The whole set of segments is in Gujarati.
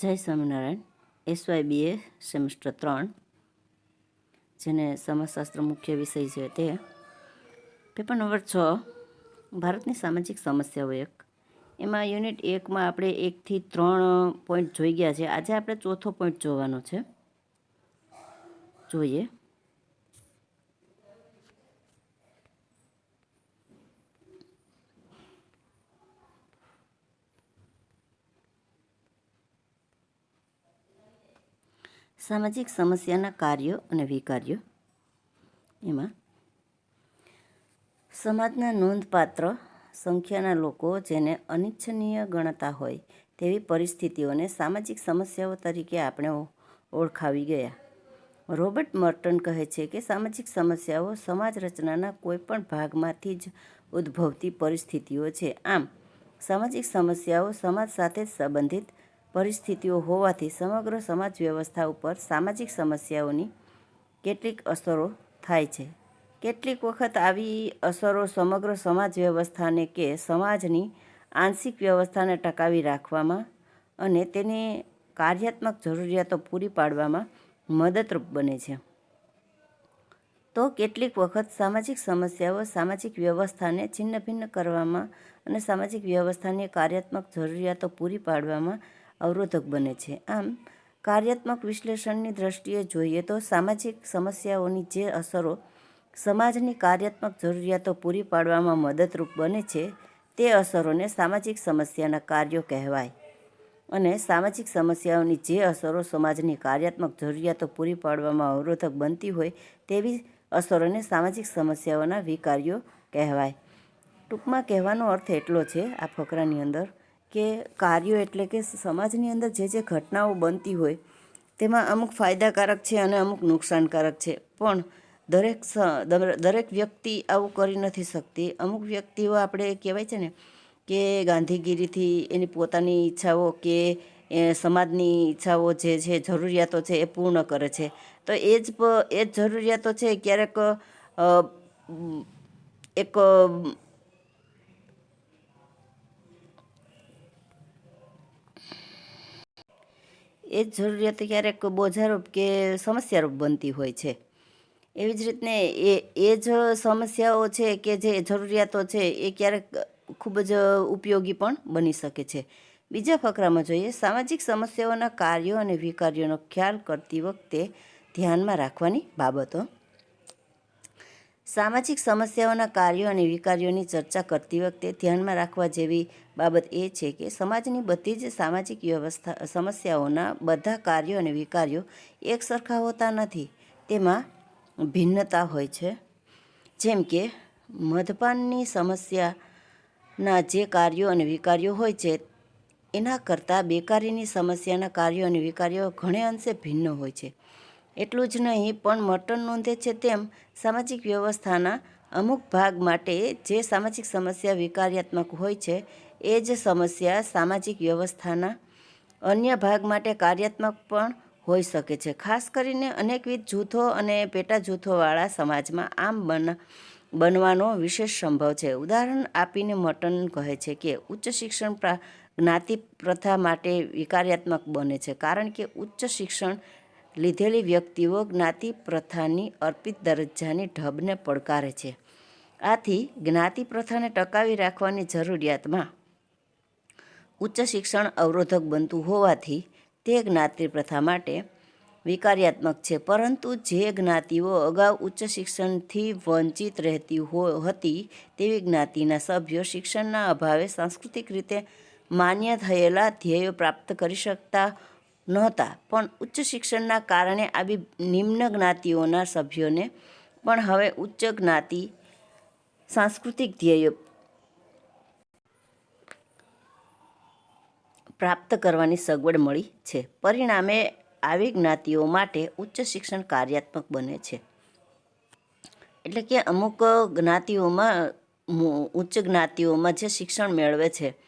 જય સ્વામિનારાયણ એસવાય બીએ સેમેસ્ટર ત્રણ, જેને સમાજશાસ્ત્ર મુખ્ય વિષય છે તે. પેપર નંબર છ, ભારતની સામાજિક સમસ્યાઓ એક. એમાં યુનિટ એકમાં આપણે એકથી ત્રણ પોઈન્ટ જોઈ ગયા છે. આજે આપણે ચોથો પોઈન્ટ જોવાનો છે. જોઈએ. સામાજિક સમસ્યાના કાર્યો અને વિકાર્યો. એમાં સમાજના નોંધપાત્ર સંખ્યાના લોકો જેને અનિચ્છનીય ગણતા હોય તેવી પરિસ્થિતિઓને સામાજિક સમસ્યાઓ તરીકે આપણે ઓળખાવી ગયા. રોબર્ટ મર્ટન કહે છે કે સામાજિક સમસ્યાઓ સમાજ રચનાના કોઈપણ ભાગમાંથી જ ઉદ્ભવતી પરિસ્થિતિઓ છે. આમ, સામાજિક સમસ્યાઓ સમાજ સાથે સંબંધિત પરિસ્થિતિઓ હોવાથી સમગ્ર સમાજ વ્યવસ્થા ઉપર સામાજિક સમસ્યાઓની કેટલીક અસરો થાય છે. કેટલીક વખત આવી અસરો સમગ્ર સમાજ વ્યવસ્થાને કે સમાજની આંશિક વ્યવસ્થાને ટકાવી રાખવામાં અને તેને કાર્યાત્મક જરૂરિયાતો પૂરી પાડવામાં મદદરૂપ બને છે. તો કેટલીક વખત સામાજિક સમસ્યાઓ સામાજિક વ્યવસ્થાને છિન્ન ભિન્ન કરવામાં અને સામાજિક વ્યવસ્થાની કાર્યાત્મક જરૂરિયાતો પૂરી પાડવામાં અવરોધક બને છે. આમ, કાર્યાત્મક વિશ્લેષણની દ્રષ્ટિએ જોઈએ તો સામાજિક સમસ્યાઓની જે અસરો સમાજની કાર્યાત્મક જરૂરિયાતો પૂરી પાડવામાં મદદરૂપ બને છે, તે અસરોને સામાજિક સમસ્યાના કાર્યો કહેવાય. અને સામાજિક સમસ્યાઓની જે અસરો સમાજની કાર્યાત્મક જરૂરિયાતો પૂરી પાડવામાં અવરોધક બનતી હોય, તેવી અસરોને સામાજિક સમસ્યાઓના વિકાર્યો કહેવાય. ટૂંકમાં કહેવાનો અર્થ એટલો છે, આ ફકરાની અંદર કે કાર્યો એટલે કે સમાજની અંદર જે જે ઘટનાઓ બનતી હોય, તેમાં અમુક ફાયદાકારક છે અને અમુક નુકસાનકારક છે. પણ દરેક દરેક વ્યક્તિ આવું કરી નથી શકતી. અમુક વ્યક્તિઓ આપણે કહેવાય છે ને કે ગાંધીગીરીથી એની પોતાની ઈચ્છાઓ કે એ સમાજની ઈચ્છાઓ જે છે, જરૂરિયાતો છે એ પૂર્ણ કરે છે. તો એ જ એ જ જરૂરિયાતો છે ક્યારેક એક એ જ જરૂરિયાત ક્યારેક બોજારૂપ કે સમસ્યારૂપ બનતી હોય છે. એવી જ રીતને એ એ જ સમસ્યાઓ છે કે જે જરૂરિયાતો છે એ ક્યારેક ખૂબ જ ઉપયોગી પણ બની શકે છે. બીજા ફકરામાં જોઈએ, સામાજિક સમસ્યાઓના કાર્યો અને વિકાર્યોનો ખ્યાલ કરતી વખતે ધ્યાનમાં રાખવાની બાબતો સામાજિક સમસ્યાઓના કાર્યો અને વિકાર્યોની ચર્ચા કરતી વખતે ધ્યાનમાં રાખવા જેવી બાબત એ છે કે સમાજની બધી જ સામાજિક વ્યવસ્થા, સમસ્યાઓના બધા કાર્યો અને વિકાર્યો એક સરખા હોતા નથી. તેમાં ભિન્નતા હોય છે. જેમ કે મદપાનની સમસ્યાના જે કાર્યો અને વિકાર્યો હોય છે, એના કરતાં બેકારીની સમસ્યાના કાર્યો અને વિકાર્યો ઘણે અંશે ભિન્ન હોય છે. એટલું જ નહીં, પણ મર્ટન નોંધે છે તેમ સામાજિક વ્યવસ્થાના અમુક ભાગ માટે જે સામાજિક સમસ્યા વિકાર્યાત્મક હોય છે, એ જ સમસ્યા સામાજિક વ્યવસ્થાના અન્ય ભાગ માટે કાર્યાત્મક પણ હોઈ શકે છે. ખાસ કરીને અનેકવિધ જૂથો અને પેટા જૂથોવાળા સમાજમાં આમ બન, બનવાનો વિશેષ સંભવ છે. ઉદાહરણ આપીને મટન કહે છે કે, ઉચ્ચ શિક્ષણ પ્રા, જ્ઞાતિ પ્રથા માટે વિકાર્યાત્મક બને છે. કારણ કે ઉચ્ચ શિક્ષણ લીધેલી વ્યક્તિઓ જ્ઞાતિ પ્રથાની અર્પિત દરજ્જાની ઢબને પડકારે છે. આથી જ્ઞાતિ પ્રથાને ટકાવી રાખવાની જરૂરિયાતમાં ઉચ્ચ શિક્ષણ અવરોધક બનતું હોવાથી તે જ્ઞાતિ પ્રથા માટે વિકાર્યાત્મક છે. પરંતુ જે જ્ઞાતિઓ અગાઉ ઉચ્ચ શિક્ષણથી વંચિત રહેતી હો, હતી તેવી જ્ઞાતિના સભ્યો શિક્ષણના અભાવે સાંસ્કૃતિક રીતે માન્ય થયેલા ધ્યેયો પ્રાપ્ત કરી શકતા નહોતા. પણ ઉચ્ચ શિક્ષણના કારણે આવી નિમ્ન જ્ઞાતિઓના સભ્યોને પણ હવે ઉચ્ચ જ્ઞાતિ સાંસ્કૃતિક ધ્યેયો પ્રાપ્ત કરવાની સગવડ મળી છે. પરિણામે આવી જ્ઞાતિઓ માટે ઉચ્ચ શિક્ષણ કાર્યાત્મક બને છે. એટલે કે અમુક જ્ઞાતિઓમાં ઉચ્ચ જ્ઞાતિઓમાં જે શિક્ષણ મેળવે છે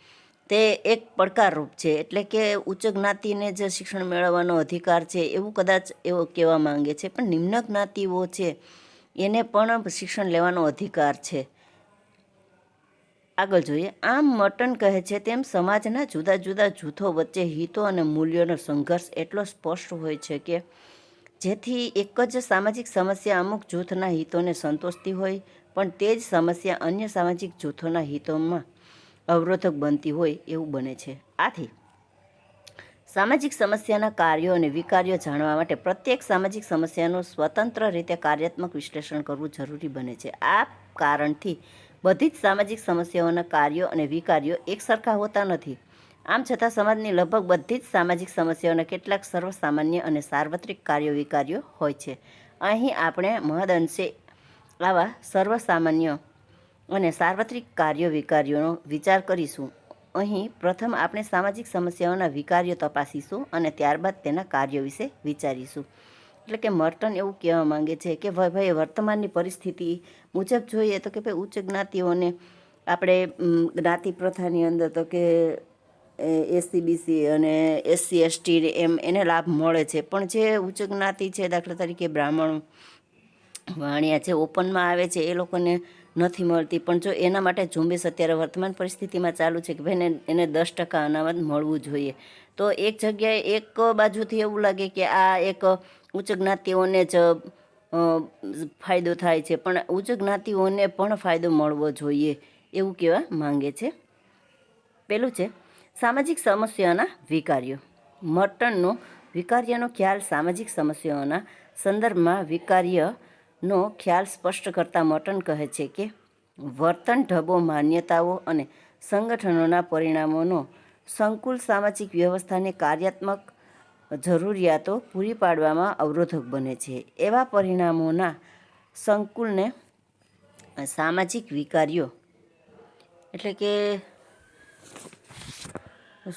તે એક પડકારરૂપ છે. એટલે કે ઉચ્ચ જ્ઞાતિને જે શિક્ષણ મેળવવાનો અધિકાર છે, એવું કદાચ એવો કહેવા માંગે છે. પણ નિમ્ન જ્ઞાતિઓ છે, એને પણ શિક્ષણ લેવાનો અધિકાર છે. આગળ જોઈએ. આમ મટન કહે છે તેમ સમાજના જુદા જુદા જૂથો વચ્ચે હિતો અને મૂલ્યોનો સંઘર્ષ એટલો સ્પષ્ટ હોય છે કે, જેથી એક જ સામાજિક સમસ્યા અમુક જૂથના હિતોને સંતોષતી હોય, પણ તે જ સમસ્યા અન્ય સામાજિક જૂથોના હિતોમાં અવરોધક બનતી હોય એવું બને છે. આથી, સામાજિક સમસ્યાના કાર્યો અને વિકાર્યો જાણવા માટે પ્રત્યેક સામાજિક સમસ્યાનું સ્વતંત્ર રીતે કાર્યાત્મક વિશ્લેષણ કરવું જરૂરી બને છે. આ કારણથી બધી જ સામાજિક સમસ્યાઓના કાર્યો અને વિકાર્યો એકસરખા હોતા નથી. આમ છતાં સમાજની લગભગ બધી જ સામાજિક સમસ્યાઓના કેટલાક સર્વસામાન્ય અને સાર્વત્રિક કાર્યો વિકાર્યો હોય છે. અહીં આપણે મહદઅંશે આવા સર્વસામાન્ય અને સાર્વત્રિક કાર્યો વિકાર્યોનો વિચાર કરીશું. અહીં પ્રથમ આપણે સામાજિક સમસ્યાઓના વિકાર્યો તપાસીશું અને ત્યારબાદ તેના કાર્યો વિશે વિચારીશું. એટલે કે મર્ટન એવું કહેવા માંગે છે કે ભાઈ વર્તમાનની પરિસ્થિતિ મુજબ જોઈએ તો કે ભાઈ, ઉચ્ચ જ્ઞાતિઓને આપણે જ્ઞાતિ પ્રથાની અંદર તો કે એસસીબીસી અને એસસી, એસટી, એમ, એને લાભ મળે છે. પણ જે ઉચ્ચ જ્ઞાતિ છે દાખલા તરીકે બ્રાહ્મણ વાણિયા જે ઓપનમાં આવે છે, એ લોકોને નથી મળતી. પણ જો એના માટે ઝુંબેશ અત્યારે વર્તમાન પરિસ્થિતિમાં ચાલુ છે કે ભાઈને એને દસ ટકા અનામત મળવું જોઈએ. તો એક જગ્યાએ એક બાજુથી એવું લાગે કે આ એક ઉચ્ચ જ્ઞાતિઓને જ ફાયદો થાય છે. પણ ઉચ્ચ જ્ઞાતિઓને પણ ફાયદો મળવો જોઈએ એવું કહેવા માંગે છે. પેલું છે, સામાજિક સમસ્યાઓના વિકાર્યો મર્ટનનો વિકાર્યનો ખ્યાલ સામાજિક સમસ્યાઓના સંદર્ભમાં વિકાર્યનો ખ્યાલ સ્પષ્ટ કરતા મટન કહે છે કે, વર્તન ઢબો માન્યતાઓ અને સંગઠનોના પરિણામોનો સંકુલ સામાજિક વ્યવસ્થાને કાર્યાત્મક જરૂરિયાતો પૂરી પાડવામાં અવરોધક બને છે. એવા પરિણામોના સંકુલને સામાજિક વિકાર્યો એટલે કે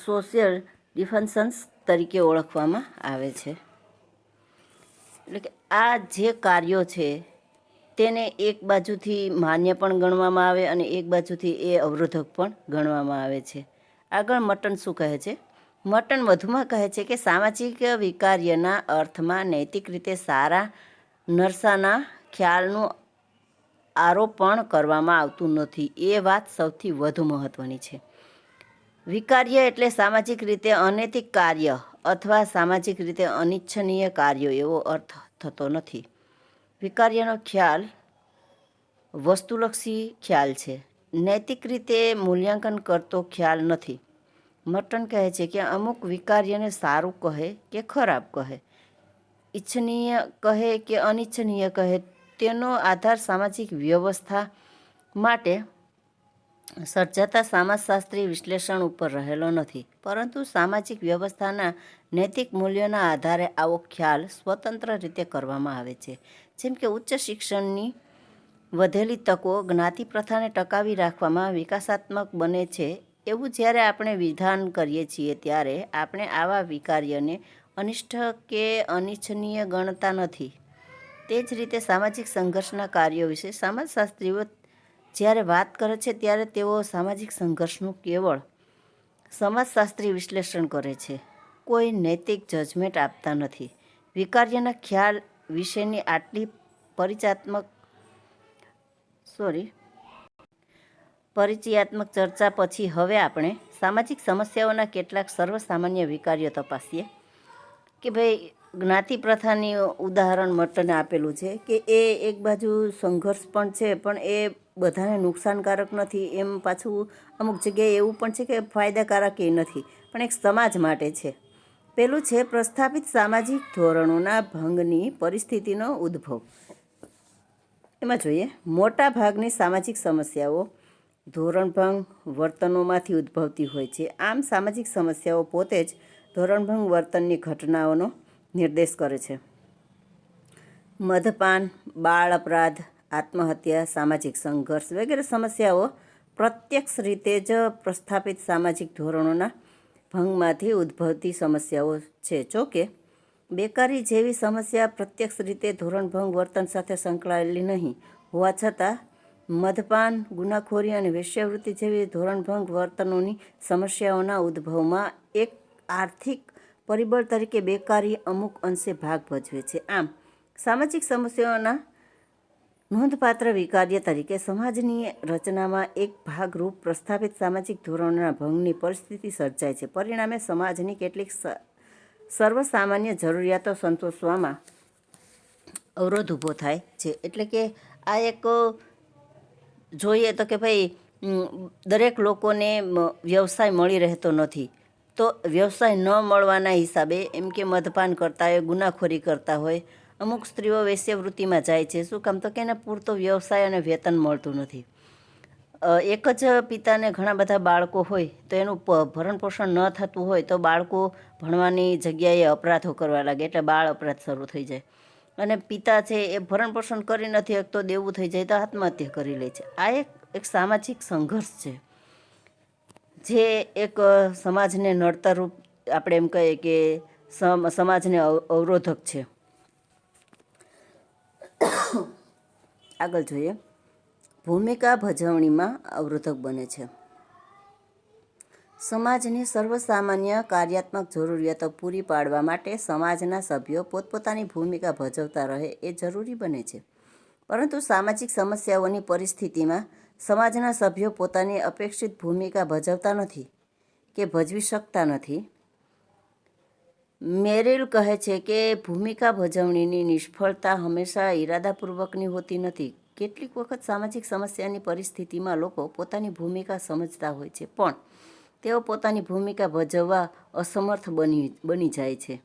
સોશિયલ ડિફન્સન્સ તરીકે ઓળખવામાં આવે છે. એટલે કે આ જે કાર્યો છે, તેને એક બાજુથી માન્ય પણ ગણવામાં આવે અને એક બાજુથી એ અવરોધક પણ ગણવામાં આવે છે. આગળ મટન શું કહે છે? મટન વધુમાં કહે છે કે સામાજિક વિકાર્યના અર્થમાં નૈતિક રીતે સારા નરસાના ખ્યાલનું આરોપણ કરવામાં આવતું નથી. એ વાત સૌથી વધુ મહત્ત્વની છે. વિકાર્ય એટલે સામાજિક રીતે અનૈતિક કાર્ય અથવા સામાજિક રીતે અનિચ્છનીય કાર્યો એવો અર્થ થતો નથી. વિકાર્યનો ખ્યાલ વસ્તુલક્ષી ખ્યાલ છે. નૈતિક રીતે મૂલ્યાંકન કરતો ખ્યાલ નથી. મર્ટન કહે છે કે અમુક વિકાર્યને સારું કહે કે ખરાબ કહે. ઈચ્છનીય કહે કે અનિચ્છનીય કહે તેનો આધાર સામાજિક વ્યવસ્થા માટે સર્જાતા સમાજશાસ્ત્રી વિશ્લેષણ ઉપર રહેલો નથી. પરંતુ સામાજિક વ્યવસ્થાના નૈતિક મૂલ્યોના આધારે આવો ખ્યાલ સ્વતંત્ર રીતે કરવામાં આવે છે. જેમ કે ઉચ્ચ શિક્ષણની વધેલી તકો જ્ઞાતિ પ્રથાને ટકાવી રાખવામાં વિકાસાત્મક બને છે. એવું જ્યારે આપણે વિધાન કરીએ છીએ ત્યારે આપણે આવા વિકાર્યને અનિષ્ટ કે અનિચ્છનીય ગણતા નથી. તે જ રીતે સામાજિક સંઘર્ષના કાર્યો વિશે સમાજશાસ્ત્રીઓ જ્યારે વાત કરે છે ત્યારે તેઓ સામાજિક સંઘર્ષનું કેવળ સમાજશાસ્ત્રી વિશ્લેષણ કરે છે. કોઈ નૈતિક જજમેન્ટ આપતા નથી. વિકાર્યના ખ્યાલ વિશેની આટલી પરિચયાત્મક સોરી પરિચયાત્મક ચર્ચા પછી હવે આપણે સામાજિક સમસ્યાઓના કેટલાક સર્વસામાન્ય વિકાર્યો તપાસીએ કે ભાઈ, જ્ઞાતિ પ્રથાની ઉદાહરણ મટને આપેલું છે કે એ એક બાજુ સંઘર્ષ પણ છે, પણ એ બધાને નુકસાનકારક નથી, એમ પાછું અમુક જગ્યાએ એવું પણ છે કે ફાયદાકારક એ નથી, પણ એક સમાજ માટે છે. પેલું છે પ્રસ્થાપિત સામાજિક ધોરણોના ભંગની પરિસ્થિતિનો ઉદ્ભવ. એમાં જોઈએ, મોટા ભાગની સામાજિક સમસ્યાઓ ધોરણભંગ વર્તનોમાંથી ઉદ્ભવતી હોય છે. આમ સામાજિક સમસ્યાઓ પોતે જ ધોરણભંગ વર્તનની ઘટનાઓનો નિર્દેશ કરે છે. મદપાન, બાળ અપરાધ આત્મહત્યા, સામાજિક સંઘર્ષ વગેરે સમસ્યાઓ પ્રત્યક્ષ રીતે જ પ્રસ્થાપિત સામાજિક ધોરણોના ભંગમાંથી ઉદ્ભવતી સમસ્યાઓ છે. જોકે બેકારી જેવી સમસ્યા પ્રત્યક્ષ રીતે ધોરણભંગ વર્તન સાથે સંકળાયેલી નહીં હોવા છતાં, મદપાન, ગુનાખોરી અને વેશ્યાવૃત્તિ જેવી ધોરણભંગ વર્તનોની સમસ્યાઓના ઉદ્ભવમાં એક આર્થિક પરિબળ તરીકે બેકારી અમુક અંશે ભાગ ભજવે છે. આમ, સામાજિક સમસ્યાઓના નોંધપાત્ર વિકાર્ય તરીકે સમાજની રચનામાં એક ભાગરૂપ પ્રસ્થાપિત સામાજિક ધોરણોના ભંગની પરિસ્થિતિ સર્જાય છે. પરિણામે સમાજની કેટલીક સર્વસામાન્ય જરૂરિયાતો સંતોષવામાં અવરોધ ઊભો થાય છે. એટલે કે આ એક જોઈએ તો કે ભાઈ દરેક લોકોને વ્યવસાય મળી રહેતો નથી. તો વ્યવસાય ન મળવાના હિસાબે એમ કે મદપાન કરતા હોય, ગુનાખોરી કરતા હોય અમુક સ્ત્રીઓ વેશ્યાવૃત્તિમાં જાય છે. શું કામ? તો કે એને પૂરતો વ્યવસાય અને વેતન મળતું નથી. એક જ પિતાને ઘણા બધા બાળકો હોય તો એનું ભરણ પોષણ ન થતું હોય તો બાળકો ભણવાની જગ્યાએ અપરાધો કરવા લાગે એટલે બાળ અપરાધ શરૂ થઈ જાય. અને પિતા છે એ ભરણ પોષણ કરી નથી શકતો, દેવું થઈ જાય તો આત્મહત્યા કરી લે છે. આ એક એક સામાજિક સંઘર્ષ છે. જે એક સમાજને નડતરરૂપ આપણે એમ કહીએ કે સમ, સમાજને અવ- અવરોધક છે. આગળ જોઈએ. ભૂમિકા ભજવણીમાં અવરોધક બને છે. સમાજની સર્વસામાન્ય કાર્યાત્મક જરૂરિયાતો પૂરી પાડવા માટે સમાજના સભ્યો પોતપોતાની ભૂમિકા ભજવતા રહે એ જરૂરી બને છે. પરંતુ સામાજિક સમસ્યાઓની પરિસ્થિતિમાં સમાજના સભ્યો પોતાની અપેક્ષિત ભૂમિકા ભજવતા નથી કે ભજવી શકતા નથી. મેરિલ કહે છે કે ભૂમિકા ભજવણીની નિષ્ફળતા હંમેશા ઈરાદાપૂર્વકની હોતી નથી. કેટલીક વખત સામાજિક સમસ્યાની પરિસ્થિતિમાં લોકો પોતાની ભૂમિકા સમજતા હોય છે, પણ તેઓ પોતાની ભૂમિકા ભજવવા અસમર્થ બની બની જાય છે.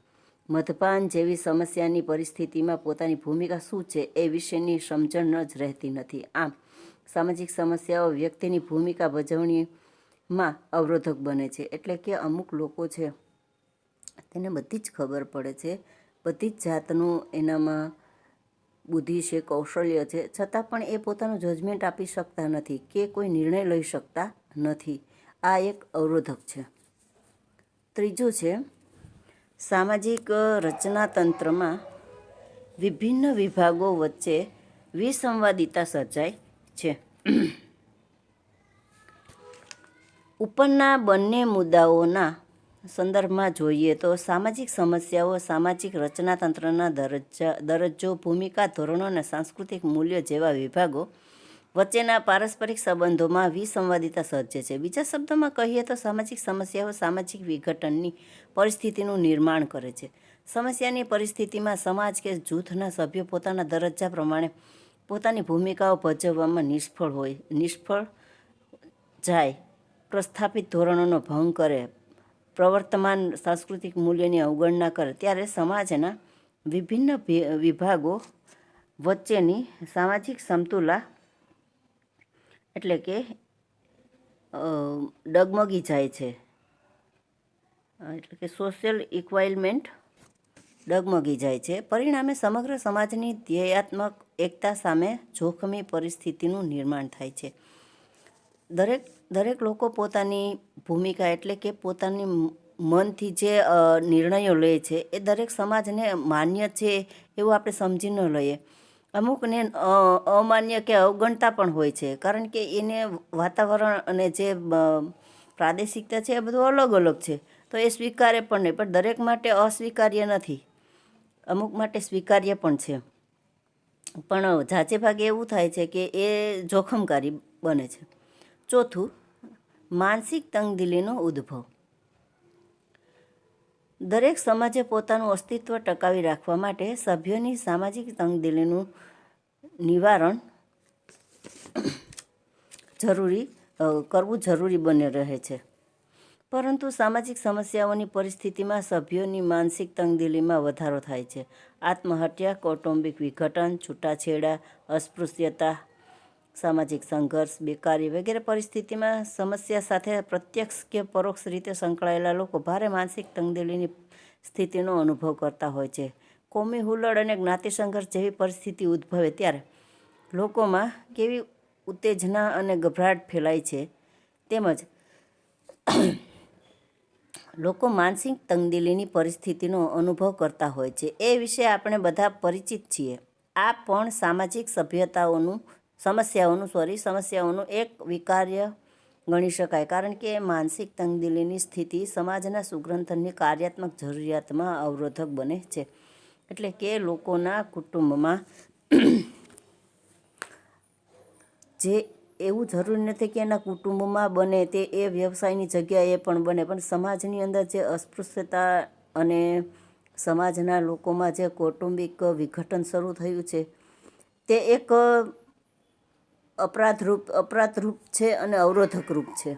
મદપાન જેવી સમસ્યાની પરિસ્થિતિમાં પોતાની ભૂમિકા શું છે એ વિશેની સમજણ જ રહેતી નથી. આમ, સામાજિક સમસ્યાઓ વ્યક્તિની ભૂમિકા ભજવણીમાં અવરોધક બને છે, એટલે કે અમુક લોકો છે તેને બધી જ ખબર પડે છે. બધી જ જાતનું એનામાં બુદ્ધિ છે, કૌશલ્ય છે. છતાં પણ એ પોતાનું જજમેન્ટ આપી શકતા નથી કે કોઈ નિર્ણય લઈ શકતા નથી. આ એક અવરોધક છે. ત્રીજું છે, સામાજિક રચના રચનાતંત્રમાં વિભિન્ન વિભાગો વચ્ચે વિસંવાદિતા સર્જાય છે. ઉપરના બંને મુદ્દાઓના સંદર્ભમાં જોઈએ તો સામાજિક સમસ્યાઓ, સામાજિક રચનાતંત્રના દરજ્જા, દરજ્જો, ભૂમિકા, ધોરણો અને સાંસ્કૃતિક મૂલ્યો જેવા વિભાગો વચ્ચેના પારસ્પરિક સંબંધોમાં વિસંવાદિતા સર્જે છે. બીજા શબ્દોમાં કહીએ તો સામાજિક સમસ્યાઓ સામાજિક વિઘટનની પરિસ્થિતિનું નિર્માણ કરે છે. સમસ્યાની પરિસ્થિતિમાં સમાજ કે જૂથના સભ્યો પોતાના દરજ્જા પ્રમાણે પોતાની ભૂમિકાઓ ભજવવામાં નિષ્ફળ હોય, નિષ્ફળ જાય, પ્રસ્થાપિત ધોરણોનો ભંગ કરે પ્રવર્તમાન સાંસ્કૃતિક મૂલ્યની અવગણના કરે ત્યારે સમાજના વિભિન્ન વિભાગો વચ્ચેની સામાજિક સમતુલા એટલે કે ડગમગી જાય છે. એટલે કે સોશિયલ ઇક્વાઇલમેન્ટ ડગમગી જાય છે. પરિણામે સમગ્ર સમાજની ધ્યેયાત્મક એકતા સામે જોખમી પરિસ્થિતિનું નિર્માણ થાય છે. દરેક દરેક લોકો પોતાની ભૂમિકા એટલે કે પોતાની મનથી જે નિર્ણયો લે છે, એ દરેક સમાજને માન્ય છે એવું આપણે સમજી ન લઈએ. અમુકને અમાન્ય કે અવગણતા પણ હોય છે, કારણ કે એને વાતાવરણ અને જે પ્રાદેશિકતા છે એ બધું અલગ અલગ છે, તો એ સ્વીકારે પણ નહીં, પણ દરેક માટે અસ્વીકાર્ય નથી. અમુક માટે સ્વીકાર્ય પણ છે. પણ જાચે ભાગે એવું થાય છે કે એ જોખમકારી બને છે. ચોથું માનસિક તંગદિલીનો ઉદ્ભવ. દરેક સમાજે પોતાનું અસ્તિત્વ ટકાવી રાખવા માટે સભ્યોની સામાજિક તંગદિલીનું નિવારણ જરૂરી કરવું જરૂરી બની રહે છે. પરંતુ સામાજિક સમસ્યાઓની પરિસ્થિતિમાં સભ્યોની માનસિક તંગદિલીમાં વધારો થાય છે. આત્મહત્યા, કૌટુંબિક વિઘટન, છૂટાછેડા, અસ્પૃશ્યતા સામાજિક સંઘર્ષ, બેકારી વગેરે પરિસ્થિતિમાં સમસ્યા સાથે પ્રત્યક્ષ કે પરોક્ષ રીતે સંકળાયેલા લોકો ભારે માનસિક તંગદિલીની સ્થિતિનો અનુભવ કરતા હોય છે. કોમી હુલ્લડ અને જ્ઞાતિ સંઘર્ષ જેવી પરિસ્થિતિ ઉદ્ભવે ત્યારે લોકોમાં કેવી ઉત્તેજના અને ગભરાટ ફેલાય છે. તેમજ લોકો માનસિક તંગદિલીની પરિસ્થિતિનો અનુભવ કરતા હોય છે. એ વિશે આપણે બધા પરિચિત છીએ. આ પણ સામાજિક સભ્યતાઓનું સમસ્યાઓનું સોરી સમસ્યાઓનું એક વિકાર્ય ગણી શકાય. કારણ કે માનસિક તંગદિલીની સ્થિતિ સમાજના સુગ્રંથનની કાર્યાત્મક જરૂરિયાતમાં અવરોધક બને છે. એટલે કે લોકોના કુટુંબમાં જે એવું જરૂરી નથી કે એના કુટુંબમાં બને, તે એ વ્યવસાયની જગ્યાએ પણ બને. પણ સમાજની અંદર જે અસ્પૃશ્યતા અને સમાજના લોકોમાં જે કૌટુંબિક વિઘટન શરૂ થયું છે, તે એક અપરાધરૂપ અપરાધરૂપ છે અને અવરોધક રૂપ છે.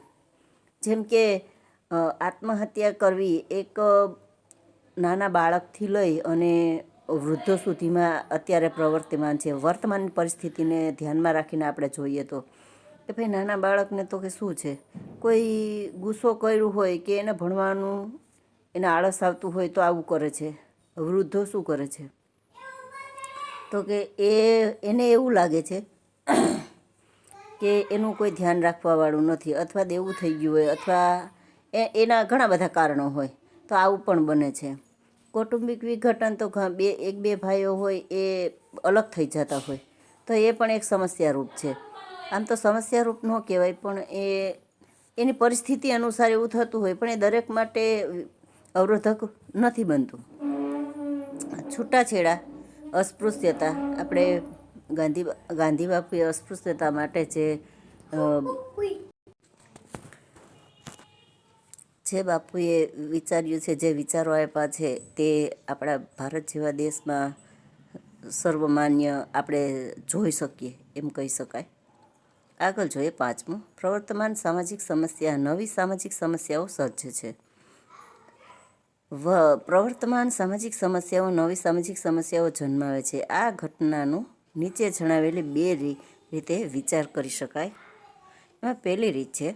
જેમ કે આત્મહત્યા કરવી એક નાના બાળકથી લઈ અને વૃદ્ધો સુધીમાં અત્યારે પ્રવર્તમાન છે. વર્તમાન પરિસ્થિતિને ધ્યાનમાં રાખીને આપણે જોઈએ તો, કે ભાઈ નાના બાળકને તો કે શું છે? કોઈ ગુસ્સો કર્યું હોય કે એને ભણવાનું, એને આળસ આવતું હોય તો આવું કરે છે. વૃદ્ધો શું કરે છે? તો કે એ, એને એવું લાગે છે કે એનું કોઈ ધ્યાન રાખવાવાળું નથી અથવા દેવું થઈ ગયું હોય અથવા એના ઘણા બધા કારણો હોય, તો આવું પણ બને છે. કૌટુંબિક વિઘટન તો બે, એક, બે ભાઈઓ હોય એ અલગ થઈ જતા હોય, તો એ પણ એક સમસ્યારૂપ છે. આમ તો સમસ્યારૂપ ન કહેવાય, પણ એ, એની પરિસ્થિતિ અનુસાર એવું થતું હોય, પણ એ દરેક માટે અવરોધક નથી બનતું. છૂટાછેડા, અસ્પૃશ્યતા, આપણે ગાંધી ગાંધી બાપુએ અસ્પૃશ્યતા માટે જે જે બાપુએ વિચાર્યું છે, જે વિચારો આપ્યા છે, તે આપણા ભારત જેવા દેશમાં સર્વમાન્ય આપણે જોઈ શકીએ એમ કહી શકાય. આગળ જોઈએ પાંચમું. પ્રવર્તમાન સામાજિક સમસ્યા, નવી સામાજિક સમસ્યાઓ સજ્જ છે. વ, પ્રવર્તમાન સામાજિક સમસ્યાઓ, નવી સામાજિક સમસ્યાઓ જન્માવે છે. આ ઘટનાનું નીચે જણાવેલી બે રીતે વિચાર કરી શકાય. એમાં પહેલી રીત છે,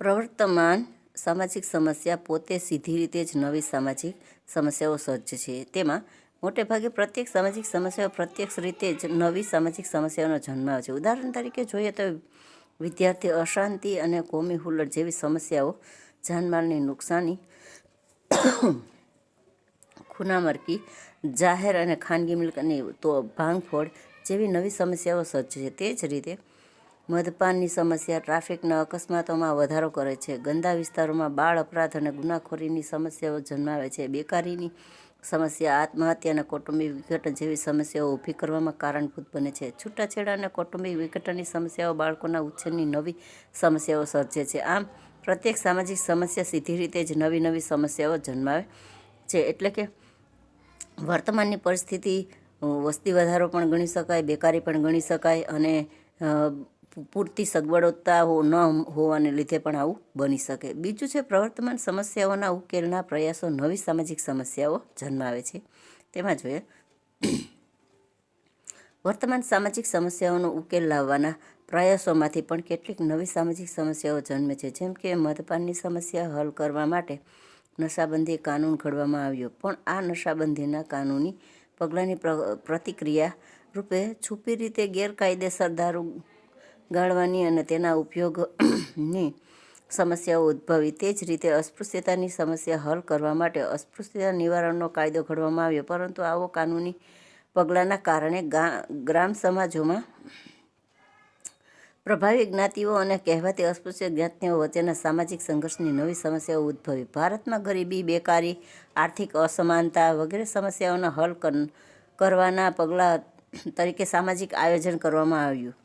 પ્રવર્તમાન સામાજિક સમસ્યા પોતે સીધી રીતે જ નવી સામાજિક સમસ્યાઓ સજ્જ છે. તેમાં મોટે ભાગે પ્રત્યેક સામાજિક સમસ્યાઓ પ્રત્યક્ષ રીતે જ નવી સામાજિક સમસ્યાઓનો જન્મ છે. ઉદાહરણ તરીકે જોઈએ તો વિદ્યાર્થી અશાંતિ અને કોમી હુલ્લડ જેવી સમસ્યાઓ જાનમાલની નુકસાની, ખૂનામરકી જાહેર અને ખાનગી મિલકતની તો ભાંગફોડ જેવી નવી સમસ્યાઓ સર્જે છે. તે જ રીતે મદપાનની સમસ્યા ટ્રાફિકના અકસ્માતોમાં વધારો કરે છે. ગંદા વિસ્તારોમાં બાળ અપરાધ અને ગુનાખોરીની સમસ્યાઓ જન્માવે છે. બેકારીની સમસ્યા, આત્મહત્યા અને કૌટુંબિક વિઘટન જેવી સમસ્યાઓ ઊભી કરવામાં કારણભૂત બને છે. છૂટાછેડા અને કૌટુંબિક વિઘટનની સમસ્યાઓ બાળકોના ઉછેરની નવી સમસ્યાઓ સર્જે છે. આમ, પ્રત્યેક સામાજિક સમસ્યા સીધી રીતે જ નવી નવી સમસ્યાઓ જન્માવે છે. એટલે કે વર્તમાનની પરિસ્થિતિ વસ્તી વધારો પણ ગણી શકાય, બેકારી પણ ગણી શકાય અને પૂરતી સગવડતા ન હોવાને લીધે પણ આવું બની શકે. બીજું છે, પ્રવર્તમાન સમસ્યાઓના ઉકેલના પ્રયાસો નવી સામાજિક સમસ્યાઓ જન્માવે છે. તેમાં જોઈએ, વર્તમાન સામાજિક સમસ્યાઓનો ઉકેલ લાવવાના પ્રયાસોમાંથી પણ કેટલીક નવી સામાજિક સમસ્યાઓ જન્મે છે. જેમ કે મદપાનની સમસ્યા હલ કરવા માટે નશાબંધી કાનૂન ઘડવામાં આવ્યો. પણ આ નશાબંધીના કાનૂની પગલાંની પ્રતિક્રિયા રૂપે છુપી રીતે ગેરકાયદેસર દારૂ ગાળવાની અને તેના ઉપયોગની સમસ્યાઓ ઉદ્ભવી. તે જ રીતે અસ્પૃશ્યતાની સમસ્યા હલ કરવા માટે અસ્પૃશ્યતા નિવારણનો કાયદો ઘડવામાં આવ્યો. પરંતુ આવો કાનૂની પગલાંના કારણે ગ્રામ સમાજોમાં પ્રભાવી જ્ઞાતિઓ અને કહેવાતી અસ્પૃશ્ય જ્ઞાતિઓ વચ્ચેના સામાજિક સંઘર્ષની નવી સમસ્યાઓ ઉદ્ભવી. ભારતમાં ગરીબી, બેકારી, આર્થિક અસમાનતા વગેરે સમસ્યાઓના હલ કરવાના પગલાં તરીકે સામાજિક આયોજન કરવામાં આવ્યું.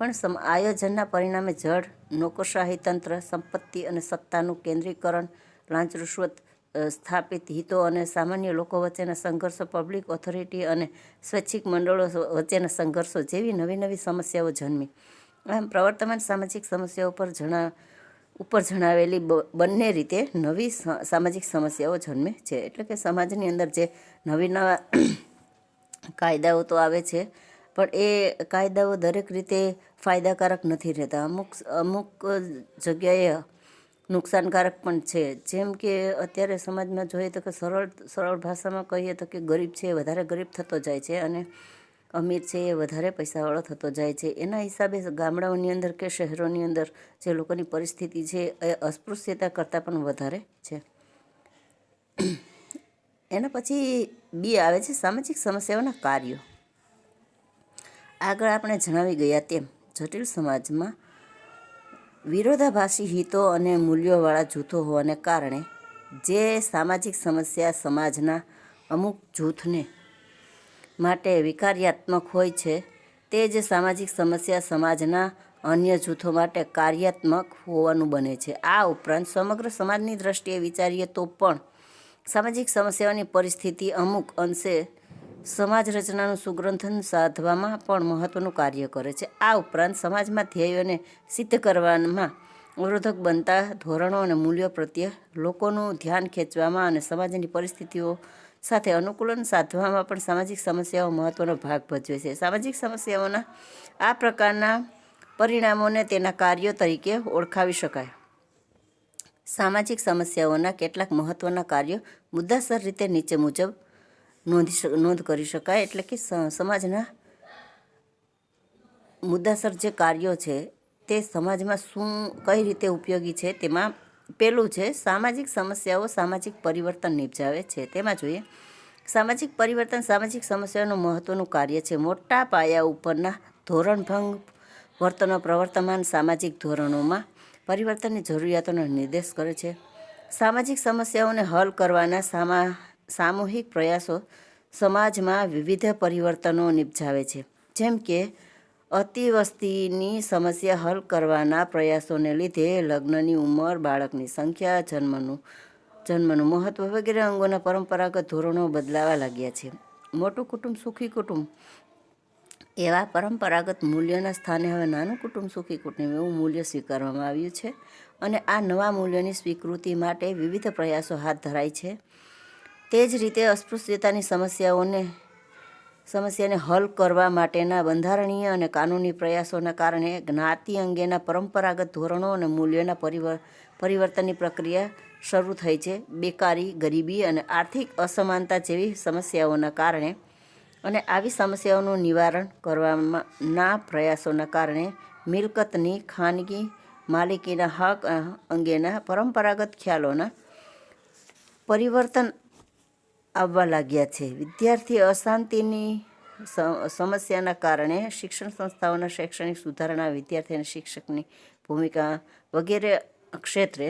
પણ સમ, આયોજનના પરિણામે જળ, નોકરશાહી તંત્ર, સંપત્તિ અને સત્તાનું કેન્દ્રીકરણ, લાંચ રૂશ્વત સ્થાપિત હિતો અને સામાન્ય લોકો વચ્ચેના સંઘર્ષો પબ્લિક ઓથોરિટી અને સ્વૈચ્છિક મંડળો વચ્ચેના સંઘર્ષો જેવી નવી નવી સમસ્યાઓ જન્મી. આમ પ્રવર્તમાન સામાજિક સમસ્યાઓ પર જણા, ઉપર જણાવેલી બંને રીતે નવી સામાજિક સમસ્યાઓ જન્મે છે. એટલે કે સમાજની અંદર જે નવી નવા કાયદાઓ તો આવે છે, પણ એ કાયદાઓ દરેક રીતે ફાયદાકારક નથી રહેતા. અમુક અમુક જગ્યાએ નુકસાનકારક પણ છે. જેમ કે અત્યારે સમાજમાં જોઈએ તો કે સરળ સરળ ભાષામાં કહીએ તો કે ગરીબ છે, વધારે ગરીબ થતો જાય છે અને અમીર છે એ વધારે પૈસાવાળો થતો જાય છે. એના હિસાબે ગામડાઓની અંદર કે શહેરોની અંદર જે લોકોની પરિસ્થિતિ છે એ અસ્પૃશ્યતા કરતાં પણ વધારે છે. એના પછી બી આવે છે સામાજિક સમસ્યાઓના કાર્યો. આગળ આપણે જણાવી ગયા તેમ જટિલ સમાજમાં વિરોધાભાસી હિતો અને મૂલ્યોવાળા જૂથો હોવાને કારણે જે સામાજિક સમસ્યા સમાજના અમુક જૂથને માટે વિકાર્યાત્મક હોય છે. તે જ સામાજિક સમસ્યા સમાજના અન્ય જૂથો માટે કાર્યાત્મક હોવાનું બને છે. આ ઉપરાંત સમગ્ર સમાજની દ્રષ્ટિએ વિચારીએ તો પણ સામાજિક સમસ્યાઓની પરિસ્થિતિ અમુક અંશે સમાજ રચનાનું સુગ્રંથન સાધવામાં પણ મહત્ત્વનું કાર્ય કરે છે. આ ઉપરાંત સમાજમાં ધ્યેયોને સિદ્ધ કરવામાં અવરોધક બનતા ધોરણો અને મૂલ્યો પ્રત્યે લોકોનું ધ્યાન ખેંચવામાં અને સમાજની પરિસ્થિતિઓ સાથે અનુકૂલન સાધવામાં પણ સામાજિક સમસ્યાઓ મહત્વનો ભાગ ભજવે છે. સામાજિક સમસ્યાઓના આ પ્રકારના પરિણામોને તેના કાર્યો તરીકે ઓળખાવી શકાય. સામાજિક સમસ્યાઓના કેટલાક મહત્ત્વના કાર્યો મુદ્દાસર રીતે નીચે મુજબ નોંધી નોંધ કરી શકાય. એટલે કે સમાજના મુદ્દાસર જે કાર્યો છે તે સમાજમાં શું, કઈ રીતે ઉપયોગી છે તેમાં પહેલું છે, સામાજિક સમસ્યાઓ સામાજિક પરિવર્તન નિપજાવે છે. તેમાં જોઈએ, સામાજિક પરિવર્તન સામાજિક સમસ્યાઓનું મહત્ત્વનું કાર્ય છે. મોટા પાયા ઉપરના ધોરણભંગ વર્તનો પ્રવર્તમાન સામાજિક ધોરણોમાં પરિવર્તનની જરૂરિયાતોનો નિર્દેશ કરે છે. સામાજિક સમસ્યાઓને હલ કરવાના સામા, સામૂહિક પ્રયાસો સમાજમાં વિવિધ પરિવર્તનો નિપજાવે છે. જેમ કે અતિવસ્તીની સમસ્યા હલ કરવાના પ્રયાસોને લીધે લગ્નની ઉંમર, બાળકની સંખ્યા, જન્મનું જન્મનું મહત્ત્વ વગેરે અંગોના પરંપરાગત ધોરણો બદલાવા લાગ્યા છે. મોટું કુટુંબ સુખી કુટુંબ. એવા પરંપરાગત મૂલ્યોના સ્થાને હવે નાનું કુટુંબ સુખી કુટુંબ એવું મૂલ્ય સ્વીકારવામાં આવ્યું છે અને આ નવા મૂલ્યોની સ્વીકૃતિ માટે વિવિધ પ્રયાસો હાથ ધરાય છે. તે જ રીતે અસ્પૃશ્યતાની સમસ્યાઓને સમસ્યાને હલ કરવા માટેના બંધારણીય અને કાનૂની પ્રયાસોના કારણે જ્ઞાતિ અંગેના પરંપરાગત ધોરણો અને મૂલ્યોના પરિવર, પરિવર્તનની પ્રક્રિયા શરૂ થઈ છે. બેકારી, ગરીબી અને આર્થિક અસમાનતા જેવી સમસ્યાઓના કારણે અને આવી સમસ્યાઓનું નિવારણ કરવાના પ્રયાસોના કારણે મિલકતની ખાનગી માલિકીના હક અંગેના પરંપરાગત ખ્યાલોના પરિવર્તન આવવા લાગ્યા છે. વિદ્યાર્થી અશાંતિની સમસ્યાના કારણે શિક્ષણ સંસ્થાઓના શૈક્ષણિક સુધારણા, વિદ્યાર્થી અને શિક્ષકની ભૂમિકા વગેરે ક્ષેત્રે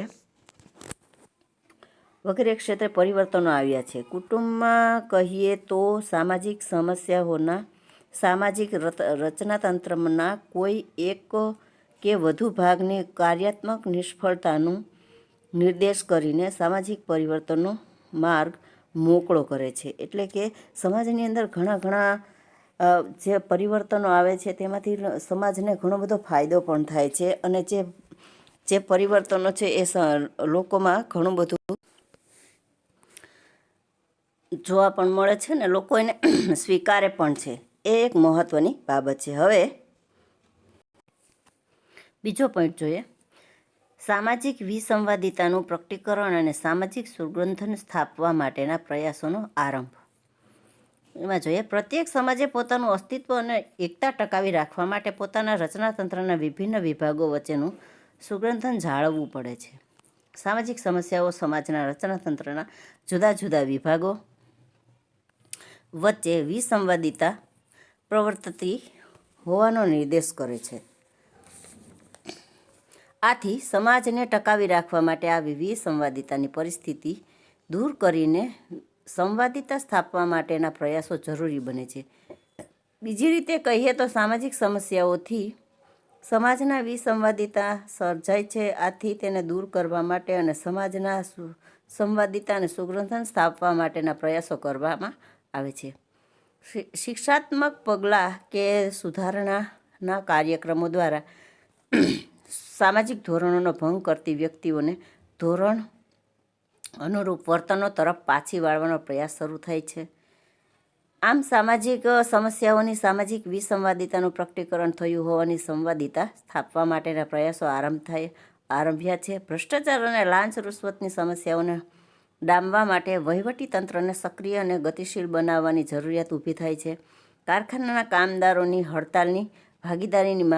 વગેરે ક્ષેત્રે પરિવર્તનો આવ્યા છે. કુટુંબમાં કહીએ તો સામાજિક સમસ્યાઓના, સામાજિક રચનાતંત્રના કોઈ એક કે વધુ ભાગની કાર્યાત્મક નિષ્ફળતાનું નિર્દેશ કરીને સામાજિક પરિવર્તનનો માર્ગ મોકળો કરે છે. એટલે કે સમાજની અંદર ઘણા ઘણા જે પરિવર્તનો આવે છે તેમાંથી સમાજને ઘણો બધો ફાયદો પણ થાય છે અને જે જે પરિવર્તનો છે એ લોકોમાં ઘણું બધું જોવા પણ મળે છે ને લોકો એને સ્વીકારે પણ છે. એ એક મહત્ત્વની બાબત છે. હવે બીજો પોઈન્ટ જોઈએ. સામાજિક વિસંવાદિતાનું પ્રકટીકરણ અને સામાજિક સુગંધન સ્થાપવા માટેના પ્રયાસોનો આરંભ. એમાં જોઈએ, પ્રત્યેક સમાજે પોતાનું અસ્તિત્વ અને એકતા ટકાવી રાખવા માટે પોતાના રચનાતંત્રના વિભિન્ન વિભાગો વચ્ચેનું સુગંધન જાળવવું પડે છે. સામાજિક સમસ્યાઓ સમાજના રચનાતંત્રના જુદા જુદા વિભાગો વચ્ચે વિસંવાદિતા પ્રવર્તતી હોવાનો નિર્દેશ કરે છે. આથી સમાજને ટકાવી રાખવા માટે આ વિવિધ સંવાદિતાની પરિસ્થિતિ દૂર કરીને સંવાદિતા સ્થાપવા માટેના પ્રયાસો જરૂરી બને છે. બીજી રીતે કહીએ તો સામાજિક સમસ્યાઓથી સમાજના વિસંવાદિતા સર્જાય છે. આથી તેને દૂર કરવા માટે અને સમાજના સંવાદિતા અને સુગંધન સ્થાપવા માટેના પ્રયાસો કરવામાં આવે છે. શિક્ષાત્મક પગલાં કે સુધારણાના કાર્યક્રમો દ્વારા સામાજિક ધોરણોનો ભંગ કરતી વ્યક્તિઓને ધોરણ અનુરૂપ વર્તનો તરફ પાછી વાળવાનો પ્રયાસ શરૂ થાય છે. આમ સામાજિક સમસ્યાઓની સામાજિક વિસંવાદિતાનું પ્રકટીકરણ થયું હોવાની સંવાદિતા સ્થાપવા માટેના પ્રયાસો આરંભ થાય, આરંભ્યા છે. ભ્રષ્ટાચાર અને લાંચ રૂશ્વતની સમસ્યાઓને ડામવા માટે વહીવટી તંત્રને સક્રિય અને ગતિશીલ બનાવવાની જરૂરિયાત ઊભી થાય છે. કારખાનાના કામદારોની હડતાલની, ભાગીદારીની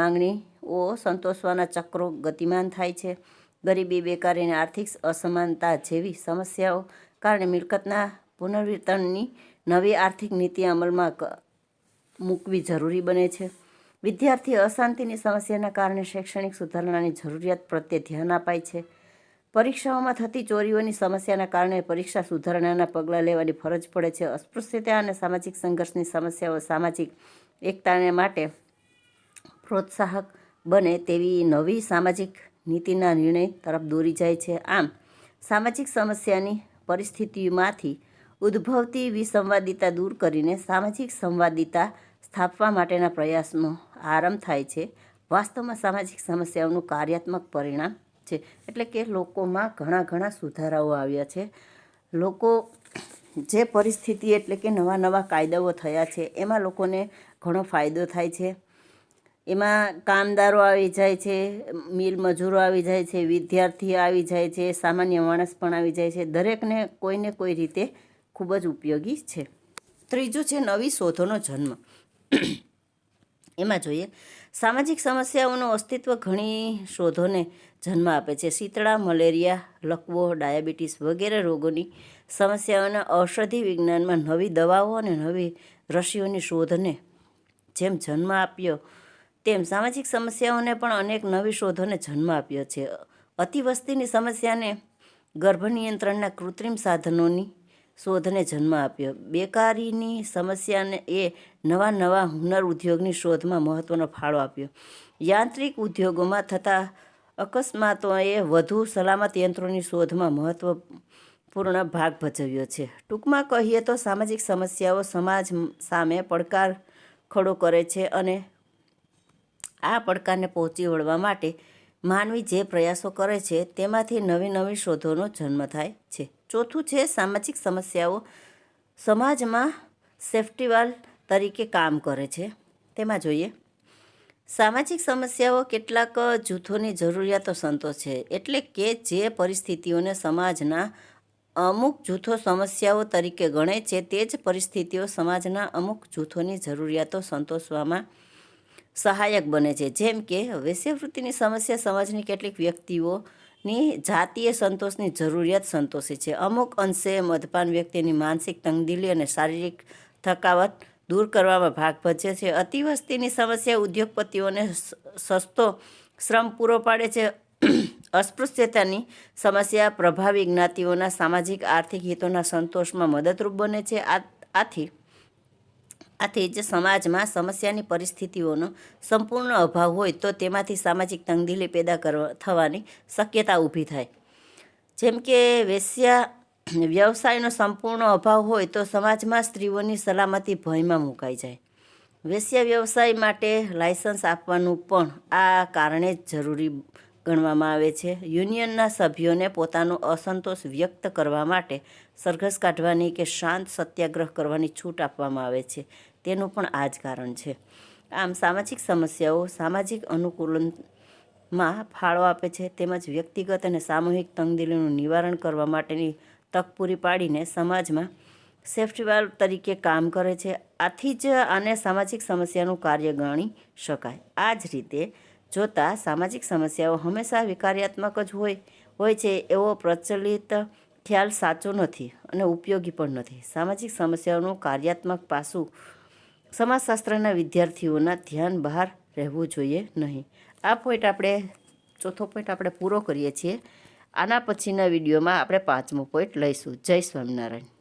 માંગણીઓ સંતોષવાના ચક્રો ગતિમાન થાય છે. ગરીબી, બેકારી આર્થિક અસમાનતા જેવી સમસ્યાઓ કારણે મિલકતના પુનર્વિતરણની નવી આર્થિક નીતિ અમલમાં મૂકવી જરૂરી બને છે. વિદ્યાર્થી અશાંતિની સમસ્યાના કારણે શૈક્ષણિક સુધારણાની જરૂરિયાત પ્રત્યે ધ્યાન અપાય છે. પરીક્ષાઓમાં થતી ચોરીઓની સમસ્યાના કારણે પરીક્ષા સુધારણાના પગલાં લેવાની ફરજ પડે છે. અસ્પૃશ્યતા અને સામાજિક સંઘર્ષની સમસ્યાઓ સામાજિક એકતાને માટે પ્રોત્સાહક બને તેવી નવી સામાજિક નીતિના નિર્ણય તરફ દોરી જાય છે. આમ, સામાજિક સમસ્યાની પરિસ્થિતિમાંથી ઉદ્ભવતી વિસંવાદિતા દૂર કરીને સામાજિક સંવાદિતા સ્થાપવા માટેના પ્રયાસનો આરંભ થાય છે. વાસ્તવમાં સામાજિક સમસ્યાઓનું કાર્યાત્મક પરિણામ છે. એટલે કે લોકોમાં ઘણા ઘણા સુધારાઓ આવ્યા છે. લોકો જે પરિસ્થિતિ એટલે કે નવા નવા કાયદાઓ થયા છે, એમાં લોકોને ઘણો ફાયદો થાય છે. એમાં કામદારો આવી જાય છે, મિલ મજૂરો આવી જાય છે, વિદ્યાર્થીઓ આવી જાય છે, સામાન્ય માણસ પણ આવી જાય છે. દરેકને કોઈને કોઈ રીતે ખૂબ જ ઉપયોગી છે. ત્રીજું છે નવી શોધોનો જન્મ. એમાં જોઈએ, સામાજિક સમસ્યાઓનું અસ્તિત્વ ઘણી શોધોને જન્મ આપે છે. શીતળા, મલેરિયા, લકવો, ડાયાબિટીસ વગેરે રોગોની સમસ્યાઓના ઔષધિ વિજ્ઞાનમાં નવી દવાઓ અને નવી રસીઓની શોધને જેમ જન્મ આપ્યો તેમ સામાજિક સમસ્યાઓને પણ અનેક નવી શોધોને જન્મ આપ્યો છે. અતિવસ્તીની સમસ્યાને ગર્ભ નિયંત્રણના કૃત્રિમ સાધનોની શોધને જન્મ આપ્યો. બેકારીની સમસ્યાને એ નવા નવા હુનર ઉદ્યોગની શોધમાં મહત્ત્વનો ફાળો આપ્યો. યાંત્રિક ઉદ્યોગોમાં થતા અકસ્માતોએ વધુ સલામત યંત્રોની શોધમાં મહત્ત્વપૂર્ણ ભાગ ભજવ્યો છે. ટૂંકમાં કહીએ તો સામાજિક સમસ્યાઓ સમાજ સામે પડકાર ખડો કરે છે અને આ પડકારને પહોંચી વળવા માટે માનવી જે પ્રયાસો કરે છે, તેમાંથી નવી નવી શોધોનો જન્મ થાય છે. ચોથું છે, સામાજિક સમસ્યાઓ સમાજમાં સેફ્ટીવાલ તરીકે કામ કરે છે. તેમાં જોઈએ, સામાજિક સમસ્યાઓ કેટલાક જૂથોની જરૂરિયાતો સંતોષે એટલે કે જે પરિસ્થિતિઓને સમાજના અમુક જૂથો સમસ્યાઓ તરીકે ગણે છે, તે જ પરિસ્થિતિઓ સમાજના અમુક જૂથોની જરૂરિયાતો સંતોષવામાં સહાયક બને છે. જેમ કે, વેશ્યાવૃત્તિની સમસ્યા સમાજની કેટલીક વ્યક્તિઓની જાતીય સંતોષની જરૂરિયાત સંતોષે છે. અમુક અંશે મદપાન વ્યક્તિની માનસિક તંગદિલી અને શારીરિક થકાવટ દૂર કરવામાં ભાગ ભજવે છે. અતિવસ્તીની સમસ્યા ઉદ્યોગપતિઓને સસ્તો શ્રમ પૂરો પાડે છે. અસ્પૃશ્યતાની સમસ્યા પ્રભાવી જ્ઞાતિઓના સામાજિક, આર્થિક હિતોના સંતોષમાં મદદરૂપ બને છે. આથી આથી જ સમાજમાં સમસ્યાની પરિસ્થિતિઓનો સંપૂર્ણ અભાવ હોય તો તેમાંથી સામાજિક તંગદિલી પેદા કરવા, થવાની શક્યતા ઊભી થાય. જેમ કે વેશ્યા, વ્યવસાયનો સંપૂર્ણ અભાવ હોય તો સમાજમાં સ્ત્રીઓની સલામતી ભયમાં મુકાઈ જાય. વેશ્યા વ્યવસાય માટે લાયસન્સ આપવાનું પણ આ કારણે જ જરૂરી ગણવામાં આવે છે. યુનિયનના સભ્યોને પોતાનો અસંતોષ વ્યક્ત કરવા માટે સરઘસ કાઢવાની કે શાંત સત્યાગ્રહ કરવાની છૂટ આપવામાં આવે છે. તેનું પણ આ જ કારણ છે. આમ સામાજિક સમસ્યાઓ સામાજિક અનુકૂલનમાં ફાળો આપે છે, તેમજ વ્યક્તિગત અને સામૂહિક તંગદિલીનું નિવારણ કરવા માટેની તક પૂરી પાડીને સમાજમાં સેફ્ટીવાલ તરીકે કામ કરે છે. આથી જ આને સામાજિક સમસ્યાનું કાર્ય ગણી શકાય. આ જ રીતે જોતાં સામાજિક સમસ્યાઓ હંમેશા વિકાર્યાત્મક જ હોય હોય છે એવો પ્રચલિત ખ્યાલ સાચો નથી અને ઉપયોગી પણ નથી. સામાજિક સમસ્યાઓનું કાર્યાત્મક પાસું સમાજશાસ્ત્રના વિદ્યાર્થીઓના ધ્યાન બહાર રહેવું જોઈએ નહીં. આ પોઈન્ટ આપણે, ચોથો પોઈન્ટ આપણે પૂરો કરીએ છીએ. આના પછીના વિડીયોમાં આપણે પાંચમો પોઈન્ટ લઈશું. જય સ્વામિનારાયણ.